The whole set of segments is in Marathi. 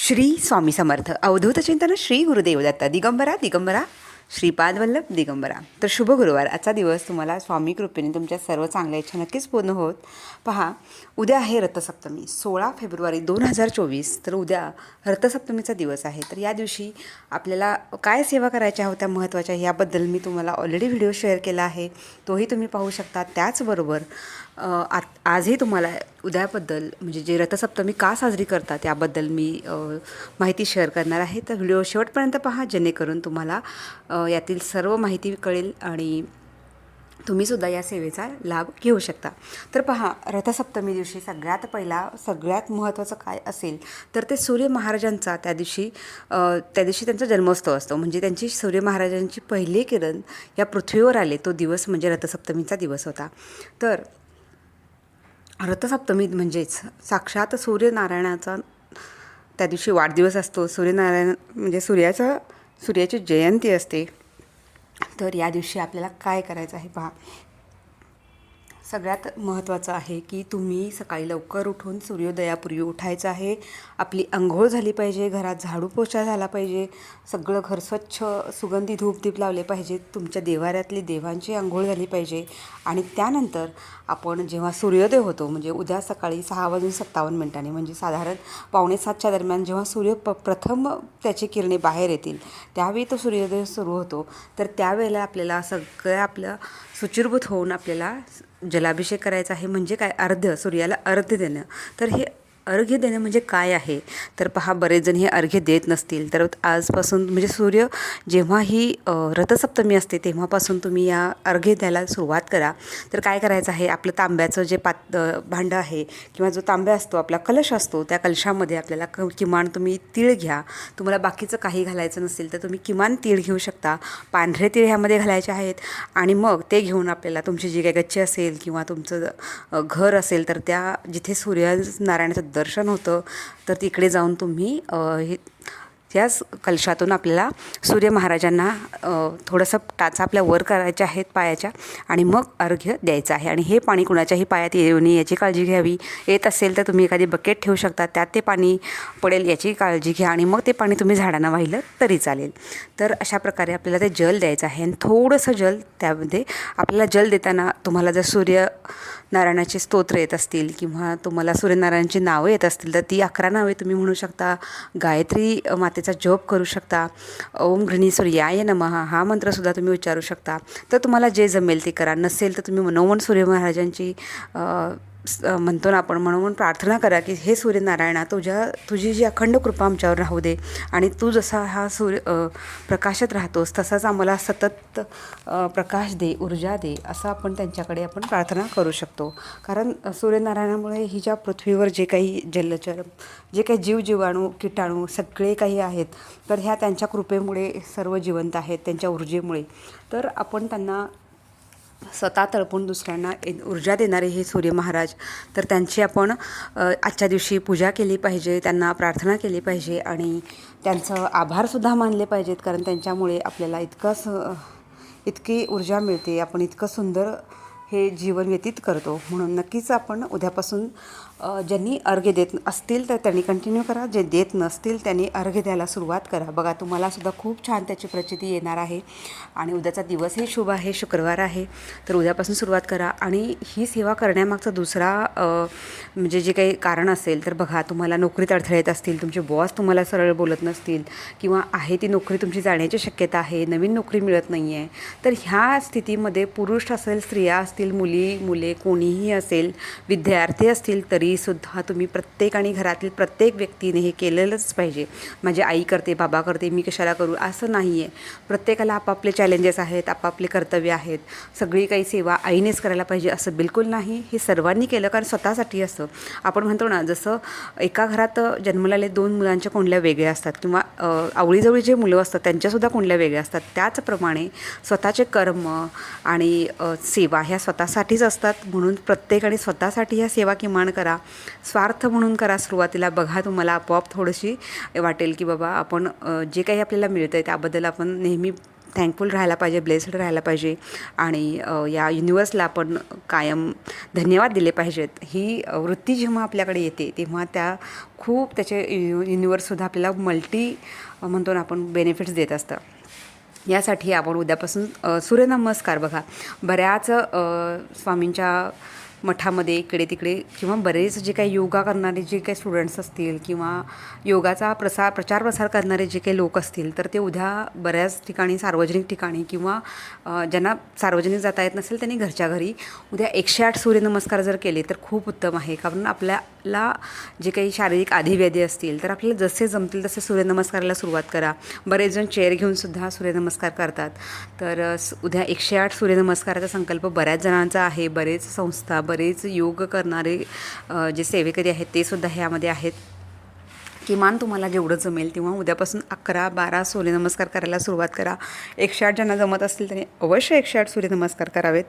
श्री स्वामी समर्थ. अवधूत चिंतन श्री गुरुदेव दत्त. दिगंबरा दिगंबरा. श्रीपाद वल्लभ दिगंबरा. तर शुभ गुरुवार. आजचा दिवस तुम्हाला स्वामी कृपेने तुमच्या सर्व चांगल्या इच्छा नक्कीच पूर्ण होत. पहा उद्या आहे रथसप्तमी. सोळा फेब्रुवारी दोन हजार चोवीस. तर उद्या रथसप्तमीचा दिवस आहे. तर या दिवशी आपल्याला काय सेवा करायच्या होत्या महत्त्वाच्या याबद्दल मी तुम्हाला ऑलरेडी व्हिडिओ शेअर केला आहे. तोही तुम्ही पाहू शकता. त्याचबरोबर आत आजही तुम्हाला उद्याबद्दल म्हणजे जे रथसप्तमी का साजरी करतात याबद्दल मी माहिती शेअर करणार आहे. तर व्हिडिओ शेवटपर्यंत पहा जेणेकरून तुम्हाला यातील सर्व माहिती कळेल आणि तुम्हीसुद्धा या सेवेचा लाभ घेऊ शकता. तर पहा रथसप्तमी दिवशी सगळ्यात पहिला सगळ्यात महत्त्वाचं काय असेल तर ते सूर्य महाराजांचा त्या दिवशी त्या दिवशी त्यांचा जन्मोत्सव असतो. म्हणजे त्यांची सूर्य महाराजांची पहिली किरण या पृथ्वीवर आले. तो दिवस म्हणजे रथसप्तमीचा दिवस होता. तर रथसप्तमी म्हणजेच साक्षात सूर्यनारायणाचा त्या दिवशी वाढदिवस असतो. सूर्यनारायण म्हणजे सूर्याचा सूर्याची जयंती असते. तर या दिवशी आपल्याला काय करायचं आहे पहा. सगळ्यात महत्त्वाचं आहे की तुम्ही सकाळी लवकर उठून सूर्योदयापूर्वी उठायचं आहे. आपली अंघोळ झाली पाहिजे घरात झाडू पोछा झाला पाहिजे सगळं घर स्वच्छ सुगंधी धूपदीप लावले पाहिजे तुमच्या देवाऱ्यातली देवांची अंघोळ झाली पाहिजे. आणि त्यानंतर आपण जेव्हा सूर्योदय होतो म्हणजे उद्या सकाळी सहा वाजून सत्तावन्न मिनिटांनी म्हणजे साधारण पावणे सातच्या दरम्यान जेव्हा सूर्य प प्रथम त्याची किरणे बाहेर येतील त्यावेळी तो सूर्योदय सुरू होतो. तर त्यावेळेला आपल्याला सगळं आपलं सुचिरभूत होऊन आपल्याला जलाभिषेक करायचा आहे म्हणजे काय? अर्ध्य सूर्याला अर्ध्य देणं. तर हे अर्घ्य देणं म्हणजे काय आहे? तर पहा बरेच जण हे अर्घ्य देत नसतील. तर आजपासून म्हणजे सूर्य जेव्हा ही रथसप्तमी असते तेव्हापासून तुम्ही या अर्घ्य द्यायला सुरुवात करा. तर काय करायचं आहे? आपलं तांब्याचं जे पात भांडं आहे किंवा जो तांब्या असतो आपला कलश असतो त्या कलशामध्ये आपल्याला क किमान तुम्ही तीळ घ्या. तुम्हाला बाकीचं काही घालायचं नसेल तर तुम्ही किमान तीळ घेऊ शकता. पांढरे तीळ ह्यामध्ये घालायचे आहेत. आणि मग ते घेऊन आपल्याला तुमची जी काही गच्ची असेल किंवा तुमचं घर असेल तर त्या जिथे सूर्यनारायणाचं दर्शन होतं तर तिकडे जाऊन तुम्ही हे त्याच कलशातून आपल्याला सूर्य महाराजांना थोडंसं टाचा आपल्या वर करायच्या आहेत पायाच्या आणि मग अर्घ्य द्यायचं आहे. आणि हे पाणी कुणाच्याही पायात येऊ नये याची काळजी घ्यावी. येत असेल तर तुम्ही एखादी बकेट ठेवू शकता. त्यात ते पाणी पडेल याची काळजी घ्या आणि मग ते पाणी तुम्ही झाडांना वाहिलं तरी चालेल. तर अशा प्रकारे आपल्याला ते जल द्यायचं आहे. आणि थोडंसं जल त्यामध्ये आपल्याला जल देताना तुम्हाला जर सूर्य नारायणाचे स्तोत्र येत असतील किंवा तुम्हाला सूर्यनारायणाची नावं येत असतील तर ती अकरा नावे तुम्ही म्हणू शकता. गायत्री माते मातेचा जप करू शकता. ओम घृणी सूर्याय नमः हा मंत्रसुद्धा तुम्ही उच्चारू शकता. तर तुम्हाला जे जमेल ते करा. नसेल तर तुम्ही मनोमन सूर्य महाराजांची म्हणतो ना आपण म्हणून प्रार्थना करा की हे सूर्यनारायणा तुझ्या तुझी जी अखंड कृपा आमच्यावर राहू दे आणि तू जसा हा सूर्य प्रकाशात राहतोस तसाच आम्हाला सतत प्रकाश दे ऊर्जा दे असं आपण त्यांच्याकडे आपण प्रार्थना करू शकतो. कारण सूर्यनारायणामुळे ही ज्या पृथ्वीवर जे काही जलचर जे काही जीव जीवाणू किटाणू सगळे काही आहेत तर ह्या त्यांच्या कृपेमुळे सर्व जिवंत आहेत त्यांच्या ऊर्जेमुळे. तर आपण त्यांना स्वतः तळपून दुसऱ्यांना ए- ऊर्जा देणारे हे सूर्य महाराज तर त्यांची आपण आजच्या दिवशी पूजा केली पाहिजे त्यांना प्रार्थना केली पाहिजे आणि त्यांचं आभारसुद्धा मानले पाहिजेत कारण त्यांच्यामुळे आपल्याला इतकं स इतकी ऊर्जा मिळते आपण इतकं सुंदर हे जीवन व्यतीत करतो. म्हणून नक्कीच आपण उद्यापासून ज्यांनी अर्घ्य देत असतील तर त्यांनी कंटिन्यू करा. जे देत नसतील त्यांनी अर्घ्य द्यायला सुरुवात करा. बघा तुम्हालासुद्धा खूप छान त्याची प्रचिती येणार आहे. आणि उद्याचा दिवसही शुभ आहे शुक्रवार आहे. तर उद्यापासून सुरुवात करा. आणि ही सेवा करण्यामागचा दुसरा म्हणजे जे काही कारण असेल तर बघा तुम्हाला नोकरीत अडथळे येत असतील तुमचे बॉस तुम्हाला सरळ बोलत नसतील किंवा आहे ती नोकरी तुमची जाण्याची शक्यता आहे नवीन नोकरी मिळत नाही आहे तर ह्या स्थितीमध्ये पुरुष असेल स्त्रिया असतील मुली मुले कोणीही असेल विद्यार्थी असतील तरीसुद्धा तुम्ही प्रत्येक आणि घरातील प्रत्येक व्यक्तीने हे केलेलंच पाहिजे. माझी आई करते बाबा करते मी कशाला करू? असं नाही आहे प्रत्येकाला आपापले चॅलेंजेस आहेत आपापले कर्तव्य आहेत. सगळी काही सेवा आईनेच करायला पाहिजे असं बिलकुल नाही. हे सर्वांनी केलं कारण स्वतःसाठी असतं. आपण म्हणतो ना जसं एका घरात जन्मलेले दोन मुलांच्या कोंडल्या वेगळ्या असतात किंवा आवळीजवळी जे मुलं असतात त्यांच्यासुद्धा कोंडल्या वेगळ्या असतात. त्याचप्रमाणे स्वतःचे कर्म आणि सेवा ह्या स्वतःसाठीच असतात. म्हणून प्रत्येकाने स्वतःसाठी ह्या सेवा किमान करा. स्वार्थ म्हणून करा सुरुवातीला. बघा तुम्हाला आपोआप थोडीशी वाटेल की बाबा आपण जे काही आपल्याला मिळतं आहे त्याबद्दल आपण नेहमी थँकफुल राहायला पाहिजे ब्लेस्ड राहायला पाहिजे. आणि या युनिवर्सला आपण कायम धन्यवाद दिले पाहिजेत. ही वृत्ती जेव्हा आपल्याकडे येते तेव्हा त्या खूप त्याचे यु युनिवर्ससुद्धा आपल्याला मल्टी म्हणतो ना आपण बेनिफिट्स देत असतं. यासाठी आपण उद्यापासून सूर्यनमस्कार बघा. बऱ्याच स्वामींच्या मठामध्ये इकडे तिकडे किंवा बरेच जे काही योगा करणारे जे काही स्टुडंट्स असतील किंवा योगाचा प्रसार प्रचार प्रसार करणारे जे काही लोक असतील तर ते उद्या बऱ्याच ठिकाणी सार्वजनिक ठिकाणी किंवा ज्यांना सार्वजनिक जाता येत नसेल त्यांनी घरच्या घरी उद्या एकशे आठ सूर्यनमस्कार जर केले तर खूप उत्तम आहे. कारण आपल्या आपल्याला जे काही शारीरिक आधीव्याधी असतील तर आपल्याला जसे जमतील तसे सूर्यनमस्काराला सुरुवात करा. बरेच जण चेअर घेऊन सुद्धा सूर्यनमस्कार करतात. तर उद्या एकशे आठ सूर्यनमस्काराचा संकल्प बऱ्याच जणांचा आहे. बरेच संस्था बरेच योग करणारे जे सेवेकरी आहेत ते सुद्धा ह्यामध्ये आहेत. किमान तुम्हाला जेवढं जमेल तेव्हा उद्यापासून अकरा बारा सूर्यनमस्कार करायला सुरुवात करा. एकशे आठ ज्यांना जमत असतील त्यांनी अवश्य एकशे आठ सूर्यनमस्कार करावेत.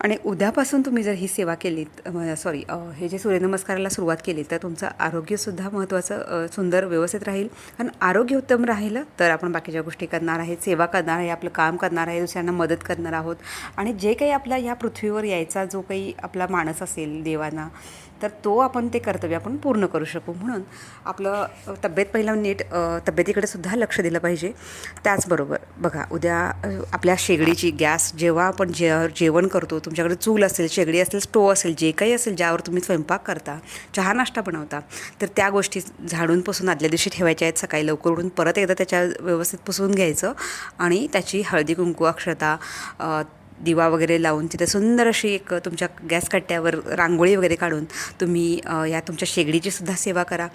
आणि उद्यापासून तुम्ही जर ही सेवा केलीत सॉरी हे जे सूर्यनमस्काराला सुरुवात केली तर तुमचं आरोग्यसुद्धा महत्त्वाचं सुंदर व्यवस्थित राहील. कारण आरोग्य उत्तम राहिलं तर आपण बाकीच्या गोष्टी करणार आहेत सेवा करणार आहे आपलं काम करणार आहे दुसऱ्यांना मदत करणार आहोत. आणि जे काही आपला या पृथ्वीवर यायचा जो काही आपला माणस असेल देवांना तर तो आपण ते कर्तव्य आपण पूर्ण करू शकू. म्हणून आपलं तब्येत पहिला नीट तब्येतीकडे सुद्धा लक्ष दिलं पाहिजे. त्याचबरोबर बघा उद्या आपल्या शेगडीची गॅस जेव्हा आपण जे जेवण करतो तुमच्याकडे चूल असेल शेगडी असेल स्टोव असेल जे काही असेल ज्यावर तुम्ही स्वयंपाक करता चहा नाश्ता बनवता तर त्या गोष्टी झाडून पुसून आदल्या दिवशी ठेवायच्या आहेत. सकाळी लवकर उठून परत एकदा त्याच्या व्यवस्थित पुसून घ्यायचं आणि त्याची हळदी कुंकू अक्षता दिवा वगैरे लावून तिथे सुंदर अशी एक तुमच्या गॅस कट्ट्यावर रांगोळी वगैरे काढून तुम्ही या तुमच्या शेगडीची सुद्धा सेवा करा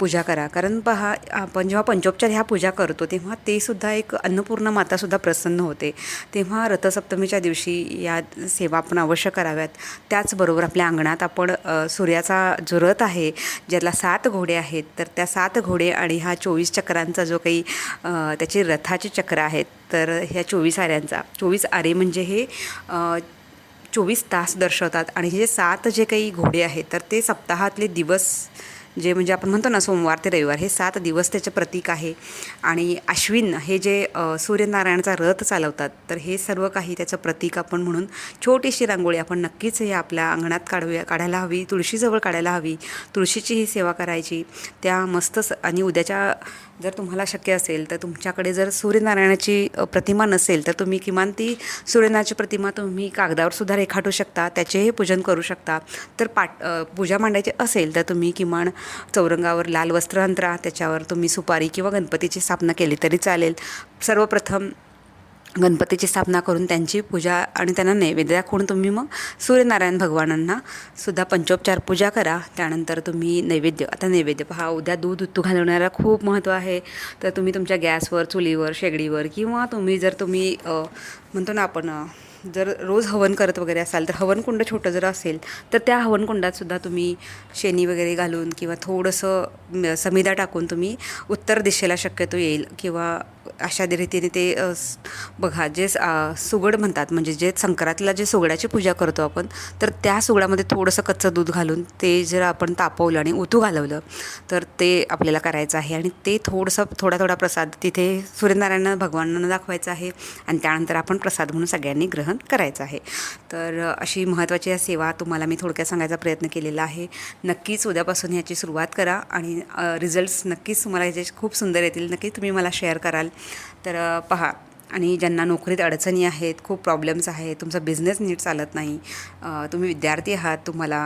पूजा करा. कारण पहा आपण जेव्हा पंचोपचार ह्या पूजा करतो तेव्हा ते सुद्धा एक अन्नपूर्ण मातासुद्धा प्रसन्न होते. तेव्हा रथसप्तमीच्या दिवशी या सेवा आपण अवश्य कराव्यात. त्याचबरोबर आपल्या अंगणात आपण सूर्याचा जो रथ आहे ज्याला सात घोडे आहेत तर त्या सात घोडे आणि हा चोवीस चक्रांचा जो काही त्याची रथाची चक्र आहेत तर ह्या चोवीस आऱ्यांचा. चोवीस आरे म्हणजे हे चोवीस तास दर्शवतात. आणि हे जे सात जे काही घोडे आहेत तर ते सप्ताहातले दिवस जे म्हणजे आपण म्हणतो ना सोमवार ते रविवार हे सात दिवस त्याचे प्रतीक आहे. आणि अश्विन हे जे सूर्यनारायणचा सूर्यनारायणाचा रथ चालवतात तर हे सर्व काही त्याचं प्रतीक आपण म्हणून छोटीशी रांगोळी आपण नक्कीच हे आपल्या अंगणात काढूया काढायला हवी तुळशीजवळ काढायला हवी. तुळशीची ही सेवा करायची. त्या मस्त स- आणि उद्याच्या जर तुम्हाला शक्य असेल तर तुमच्याकडे जर सूर्यनारायणाची प्रतिमा नसेल तर तुम्ही किमान ती सूर्यनारायणाची प्रतिमा तुम्ही कागदावर सुद्धा रेखाटू शकता त्याचेही पूजन करू शकता. तर पाट पूजा मांडायची असेल तर तुम्ही किमान चौरंगावर लाल वस्त्र अंतरा त्याच्यावर तुम्ही सुपारी किंवा गणपतीची स्थापना केली तरी चालेल. सर्वप्रथम गणपतीची स्थापना करून त्यांची पूजा आणि त्यांना नैवेद्य दाखवून तुम्ही मग सूर्यनारायण भगवानांना सुद्धा पंचोपचार पूजा करा. त्यानंतर तुम्ही नैवेद्य आता नैवेद्य पहा उद्या दूध उत्तू घालवण्याला खूप महत्त्व आहे. तर तुम्ही तुमच्या गॅसवर चुलीवर शेगडीवर किंवा तुम्ही जर तुम्ही म्हणतो ना आपण जर रोज हवन करत वगैरे असाल तर हवनकुंड छोटं जर असेल तर त्या हवनकुंडातसुद्धा तुम्ही शेणी वगैरे घालून किंवा थोडंसं समिधा टाकून तुम्ही उत्तर दिशेला शक्यतो येईल किंवा अशा रीतीने ते बघा जे सुगड म्हणतात म्हणजे जे संक्रांतीला जे सुगडाची पूजा करतो आपण तर त्या सुगडामध्ये थोडंसं कच्चं दूध घालून ते जर आपण तापवलं आणि ओतू घालवलं तर ते आपल्याला करायचं आहे. आणि ते थोडंसं थोडा थोडा प्रसाद तिथे सूर्यनारायण भगवानांना दाखवायचा आहे आणि त्यानंतर आपण प्रसाद म्हणून सगळ्यांनी ग्रहण करायचं आहे. तर अशी महत्त्वाची या सेवा तुम्हाला मी थोडक्यात सांगायचा प्रयत्न केलेला आहे. नक्कीच उद्यापासून ह्याची सुरुवात करा आणि रिझल्ट्स नक्कीच तुम्हाला याचे खूप सुंदर येतील. नक्की तुम्ही मला शेअर कराल. तर पहा. आणि ज्यांना नोकरीत अडचणी आहेत खूप प्रॉब्लेम्स आहेत तुमचा बिझनेस नीट चालत नाही तुम्ही विद्यार्थी आहात तुम्हाला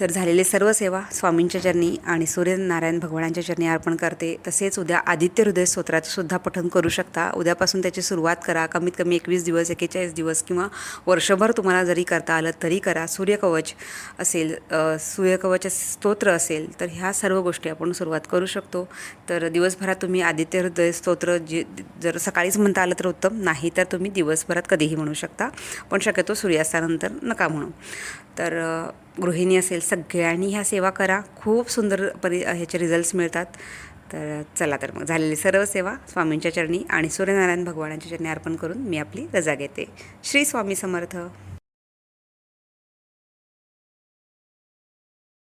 तर झालेले सर्व सेवा स्वामींच्या चरणी आणि सूर्यनारायण भगवानांच्या चरणी अर्पण करते. तसेच उद्या आदित्य हृदय स्तोत्राचं सुद्धा पठन करू शकता. उद्यापासून त्याची सुरुवात करा. कमीत कमी एकवीस दिवस एकेचाळीस दिवस किंवा वर्षभर तुम्हाला जरी करता आलं तरी करा. सूर्यकवच असेल सूर्यकवच स्तोत्र असेल तर ह्या सर्व गोष्टी आपण सुरुवात करू शकतो. तर दिवसभरात तुम्ही आदित्य हृदय स्तोत्र जे जर सकाळीच म्हणता आलं तर उत्तम. नाही तर तुम्ही दिवसभरात कधीही म्हणू शकता. पण शक्यतो सूर्यास्तानंतर नका म्हणू. तर गृहिणी असेल सगळ्यांनी ह्या सेवा करा. खूप सुंदर परि ह्याचे रिझल्ट्स मिळतात. तर चला तर मग झालेली सर्व सेवा स्वामींच्या चरणी आणि सूर्यनारायण भगवानांच्या चरणी अर्पण करून मी आपली रजा घेते. श्री स्वामी समर्थ.